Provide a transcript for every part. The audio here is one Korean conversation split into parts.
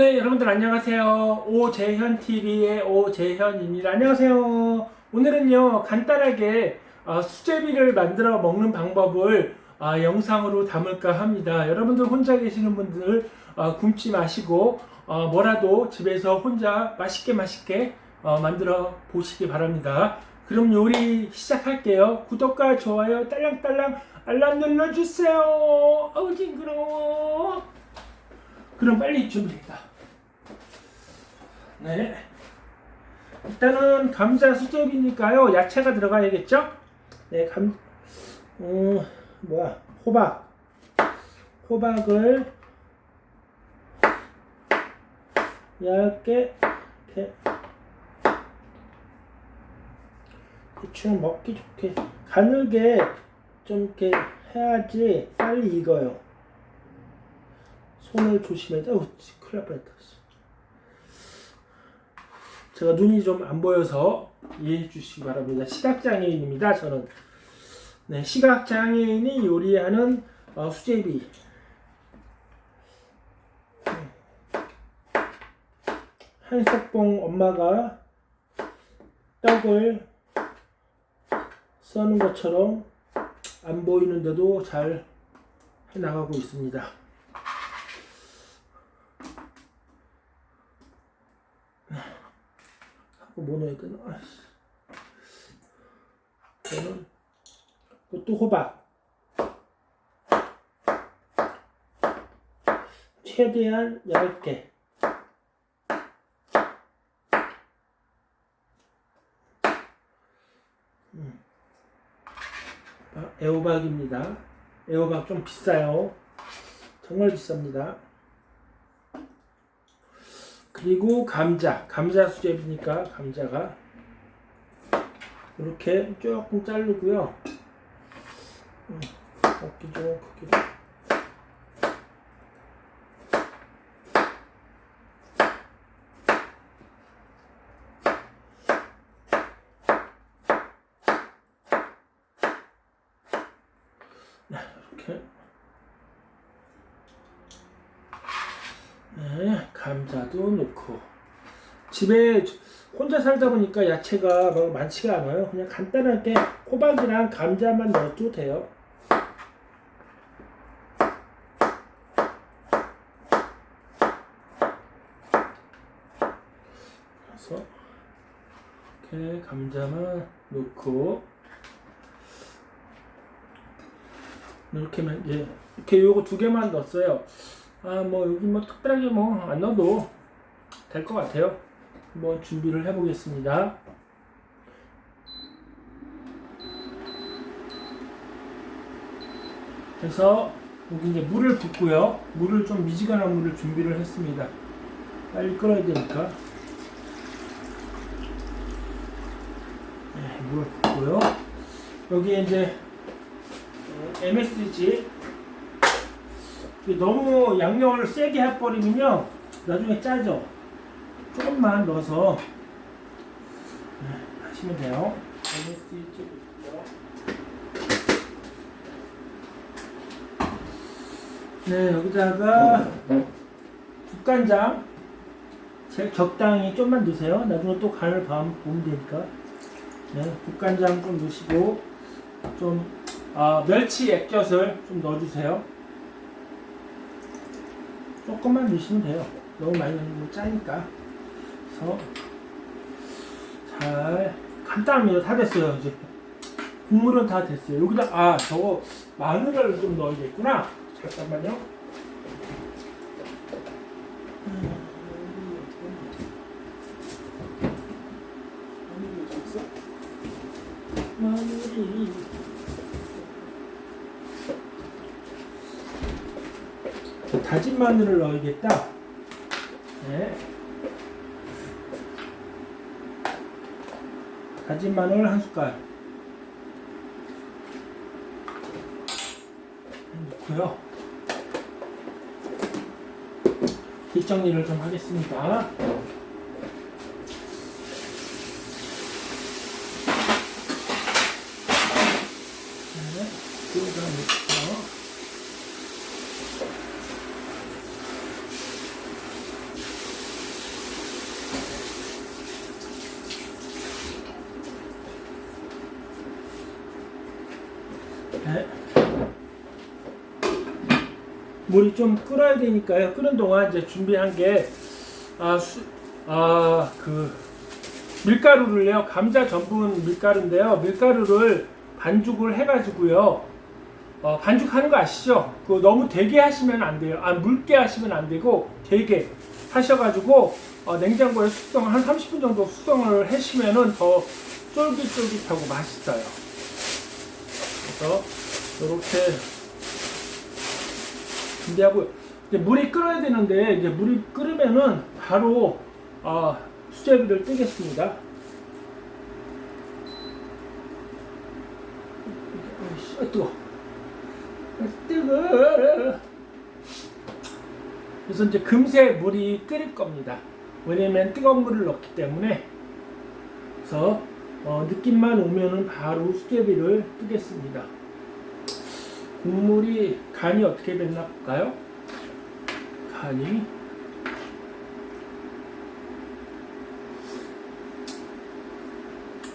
네, 여러분들 안녕하세요. 오재현 TV의 오재현입니다. 안녕하세요. 오늘은요 간단하게 어, 수제비를 만들어 먹는 방법을 어, 영상으로 담을까 합니다. 여러분들 혼자 계시는 분들 어, 굶지 마시고 어, 뭐라도 집에서 혼자 맛있게 맛있게 어, 만들어 보시기 바랍니다. 그럼 요리 시작할게요. 구독과 좋아요 딸랑딸랑 알람 눌러주세요. 어우 징그러워. 그럼 빨리 준비합니다. 네. 일단은 감자 수제비니까요. 야채가 들어가야겠죠? 네, 감, 음, 뭐야, 호박. 호박을 얇게, 이렇게, 대충 먹기 좋게, 가늘게 좀 이렇게 해야지 빨리 익어요. 손을 조심해야 돼. 어우, 큰일 날 뻔했다. 제가 눈이 좀 안 보여서 이해해 주시기 바랍니다. 시각장애인입니다. 저는. 네, 시각장애인이 요리하는 어, 수제비. 한석봉 엄마가 떡을 써는 것처럼 안 보이는데도 잘 해나가고 있습니다. 되나? 아이씨. 저는 그것도 호박. 최대한 얇게. 음. 아, 애호박입니다. 애호박 좀 비싸요. 정말 비쌉니다. 그리고 감자, 감자 수제비니까 감자가 이렇게 조금 자르고요. 음, 먹기 좋은 크기로. 네, 이렇게. 네, 넣고 집에 혼자 살다 보니까 야채가 뭐 많지가 않아요. 그냥 간단하게 호박이랑 감자만 넣어도 돼요. 그래서 이렇게 감자만 넣고 이렇게만 이제 이렇게 요거 두 개만 넣었어요. 아, 뭐, 여기 뭐, 특별하게 뭐, 안 넣어도 될 것 같아요. 한번 준비를 해보겠습니다. 그래서, 여기 이제 물을 붓고요. 물을 좀 미지근한 물을 준비를 했습니다. 빨리 끓어야 되니까. 네, 물을 붓고요. 여기 이제, 어, MSG, 너무 양념을 세게 해버리면요 나중에 짜죠 조금만 넣어서 네, 하시면 돼요 네 여기다가 국간장 제 적당히 좀만 넣으세요 나중에 또 간을 보면 되니까 네, 국간장 좀 넣으시고 좀 아, 멸치 액젓을 좀 넣어주세요 조금만 넣으시면 돼요. 너무 많이 넣으면 짜니까. 그래서 잘 간단합니다. 다 됐어요. 이제 국물은 다 됐어요. 여기다 아 저거 마늘을 좀 넣어야겠구나. 잠깐만요. 마늘이 다진 마늘을 넣어야겠다. 네. 다진 마늘 한 숟갈 넣고요. 뒷정리를 좀 하겠습니다. 네, 여기다 넣고 물이 좀 끓어야 되니까요. 끓는 동안 이제 준비한 게 아, 수, 아, 그 밀가루를요. 감자 전분 밀가루인데요. 밀가루를 반죽을 해가지고요. 어, 반죽하는 거 아시죠? 그 너무 되게 하시면 안 돼요. 아, 묽게 하시면 안 되고 되게 하셔가지고 어, 냉장고에 숙성 한 30분 정도 숙성을 하시면은 더 쫄깃쫄깃하고 맛있어요. 그래서 이렇게 준비하고 이제 물이 끓어야 되는데 이제 물이 끓으면은 바로 어, 수제비를 뜨겠습니다. 아, 뜨거. 아, 뜨거. 그래서 이제 금세 물이 끓일 겁니다. 왜냐면 뜨거운 물을 넣기 때문에 그래서 어, 느낌만 오면은 바로 수제비를 뜨겠습니다. 국물이 간이 어떻게 됐나 볼까요? 간이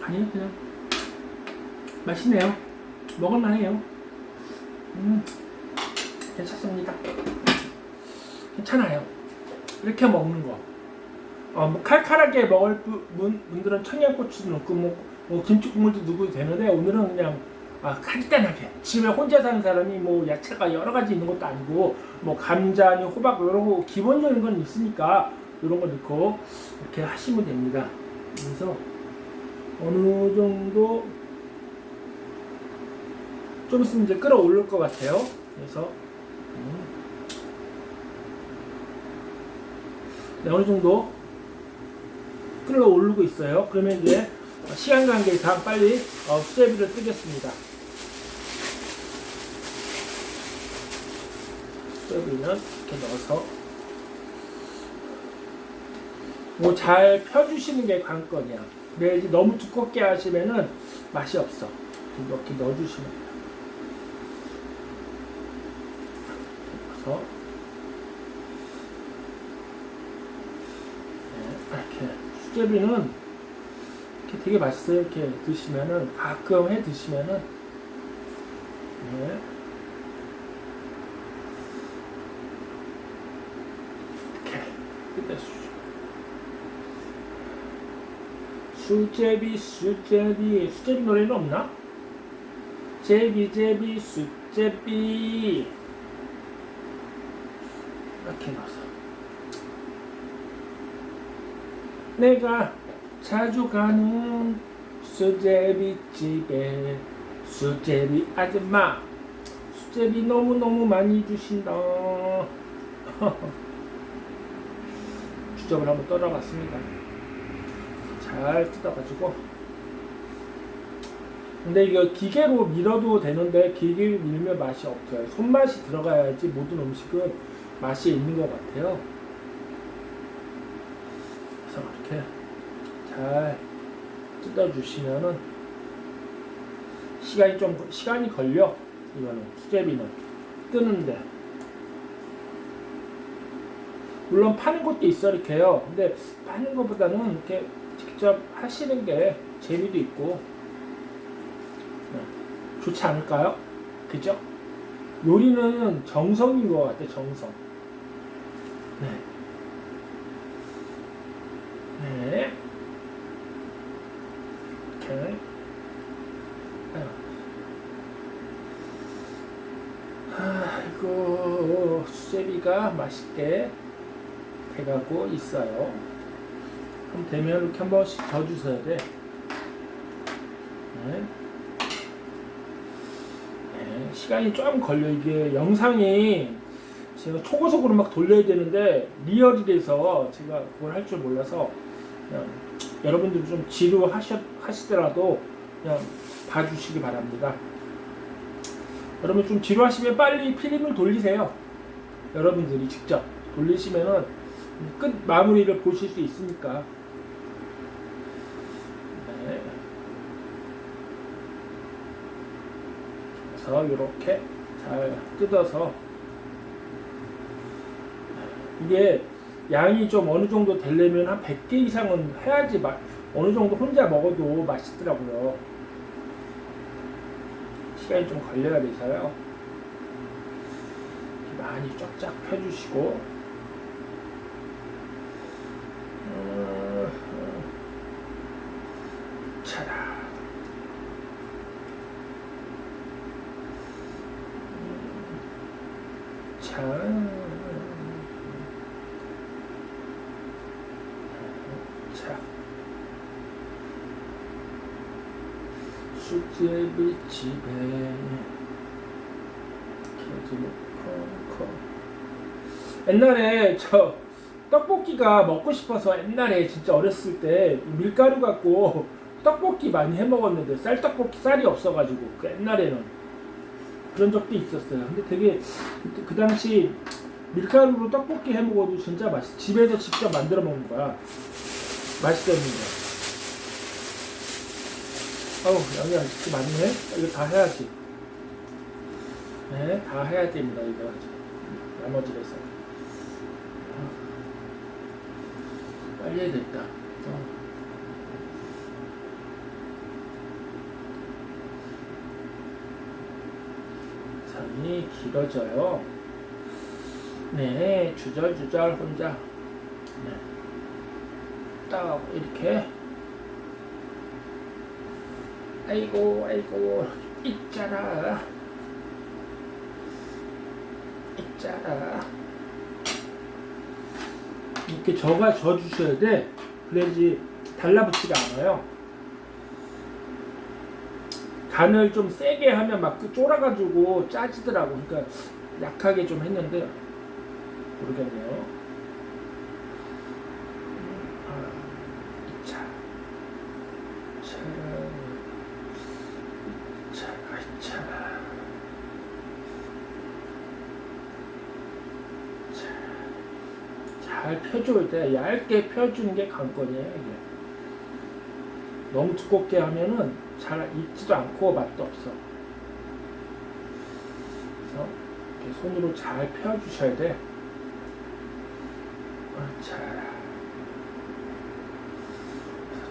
간이 그냥 맛있네요. 먹을만해요. 음, 괜찮습니다. 괜찮아요. 이렇게 먹는 거. 어, 뭐 칼칼하게 먹을 분, 분들은 청양고추도 넣고 뭐, 뭐 김치 국물도 넣어도 되는데 오늘은 그냥 아, 간단하게 집에 혼자 사는 사람이 뭐 야채가 여러 가지 있는 것도 아니고 뭐 감자 아니 호박 이런 거 기본적인 건 있으니까 이런 거 넣고 이렇게 하시면 됩니다. 그래서 어느 정도 좀 있으면 이제 끓어오를 것 같아요. 그래서 음. 네, 어느 정도 끓어오르고 있어요. 그러면 이제 시간 관계상 빨리 어, 수제비를 뜨겠습니다. 수제비는 이렇게 넣어서 뭐 잘 펴주시는 게 관건이야. 근데 이제 너무 두껍게 하시면은 맛이 없어. 이렇게 넣어주시면 돼요. 그래서 네, 이렇게 수제비는 이렇게 되게 맛있어요. 이렇게 드시면은 가끔 해 드시면은 네. 이렇게 끝내주죠. 수제비 수제비 수제비 노래는 없나? 제비 제비 수제비 이렇게 넣어서 내가 자주 가는 수제비 집에 수제비 아줌마 수제비 너무너무 많이 주신다 주접을 한번 떨어봤습니다. 잘 뜯어가지고. 근데 이거 기계로 밀어도 되는데 기계로 밀면 맛이 없어요. 손맛이 들어가야지 모든 음식은 맛이 있는 것 같아요. 그래서 이렇게 잘 뜯어주시면은 시간이 좀 시간이 걸려. 이거는 수제비는 뜨는데 물론 파는 것도 있어 이렇게요 근데 파는 것보다는 이렇게 직접 하시는 게 재미도 있고 네, 좋지 않을까요? 그죠? 요리는 정성인 것 같아 정성 네. 네. 이렇게. 아이고, 수제비가 맛있게 돼가고 있어요. 그럼 되면 이렇게 한 번씩 져주셔야 돼. 네. 네, 시간이 좀 걸려. 이게 영상이 제가 초고속으로 막 돌려야 되는데 리얼이 돼서 제가 그걸 할 줄 몰라서 그냥 여러분들이 좀 지루하시, 하시더라도 그냥 봐주시기 바랍니다. 여러분 좀 지루하시면 빨리 필름을 돌리세요. 여러분들이 직접 돌리시면은 끝 마무리를 보실 수 있으니까. 네. 그래서 이렇게 잘 뜯어서 이게 양이 좀 어느 정도 되려면 한 100개 이상은 해야지 마, 어느 정도 혼자 먹어도 맛있더라고요. 시간이 좀 걸려야 돼서요. 많이 쫙쫙 펴주시고 어, 어. 차라 음, 자 자. 수제비 집에 켜놓고 옛날에 저 떡볶이가 먹고 싶어서 옛날에 진짜 어렸을 때 밀가루 갖고 떡볶이 많이 해 먹었는데 쌀떡볶이 쌀이 없어가지고 그 옛날에는 그런 적도 있었어요. 근데 되게 그, 그 당시 밀가루로 떡볶이 해 먹어도 진짜 맛있어. 집에서 직접 만들어 먹는 거야. 맛있었는데. 어우, 양이 아직도 많네. 이거 다 해야지. 네, 다 해야 됩니다, 이거. 나머지를 해서. 어. 빨리 해야겠다. 어. 잠이 길어져요. 네, 주절주절 혼자. 네. 딱 이렇게. 아이고, 아이고, 있잖아. 있잖아. 이렇게 저가 져 주셔야 돼. 그래야지 달라붙지가 않아요. 간을 좀 세게 하면 막그 쫄아가지고 짜지더라고. 그러니까 약하게 좀 했는데 모르겠네요. 음, 아, 자. 잘 펴줄 때 얇게 펴주는 게 관건이에요. 이게. 너무 두껍게 하면은 잘 익지도 않고 맛도 없어. 그래서 이렇게 손으로 잘 펴주셔야 돼. 어, 자,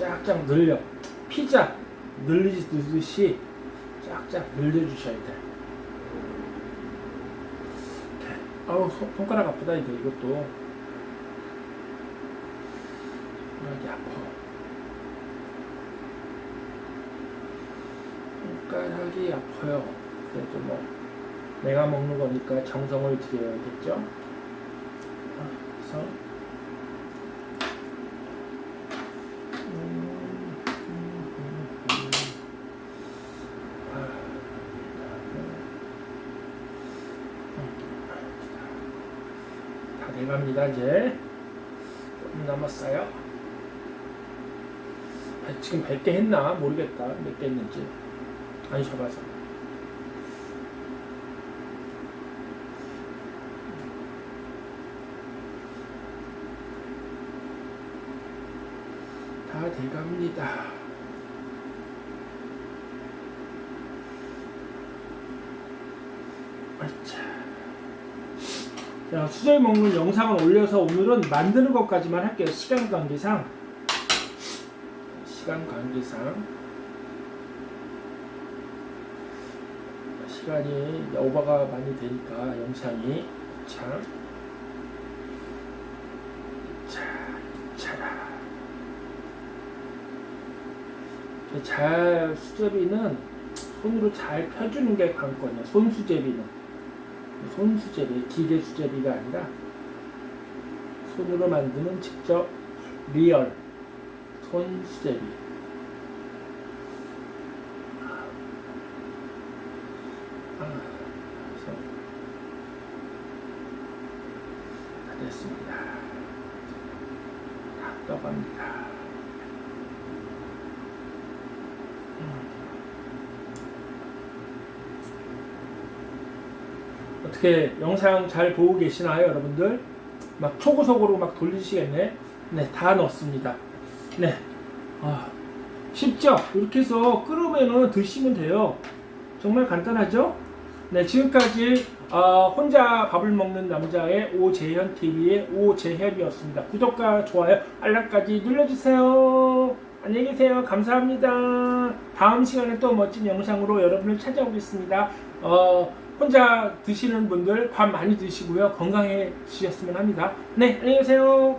쫙쫙 늘려. 피자 늘리듯이 쫙쫙 늘려주셔야 돼. 아우 손- 손가락 아프다 이거 이것도. 여기 아파. 손가락이 아파요. 그래도 뭐 내가 먹는 거니까 정성을 들여야겠죠. 아, 그래서 음, 음, 음, 음. 아, 음. 다 돼갑니다 이제 조금 남았어요. 아, 지금 100개 했나 모르겠다 몇 개 했는지 안 쉬어봐서 다 돼갑니다. 자 수저에 먹는 영상을 올려서 오늘은 만드는 것까지만 할게요. 시간 관계상. 시간 관계상 시간이 오버가 많이 되니까 영상이. 참 자, 차라. 잘 수제비는 손으로 잘 펴주는 게 관건이야 손수제비는. 손수제비 기계 수제비가 아니라 손으로 만드는 직접 리얼 손수제비 아, 그래서 다 됐습니다. 다 떠갑니다. 음. 어떻게 영상 잘 보고 계시나요, 여러분들? 막 초고속으로 막 돌리시겠네? 네, 다 넣었습니다. 네. 아, 쉽죠? 이렇게 해서 끓으면은 드시면 돼요. 정말 간단하죠? 네, 지금까지 어, 혼자 밥을 먹는 남자의 오재현 TV의 오재현이었습니다. 구독과 좋아요, 알람까지 눌러주세요. 안녕히 계세요. 감사합니다. 다음 시간에 또 멋진 영상으로 여러분을 찾아오겠습니다. 어, 혼자 드시는 분들 밥 많이 드시고요. 건강해지셨으면 합니다. 네, 안녕히 계세요.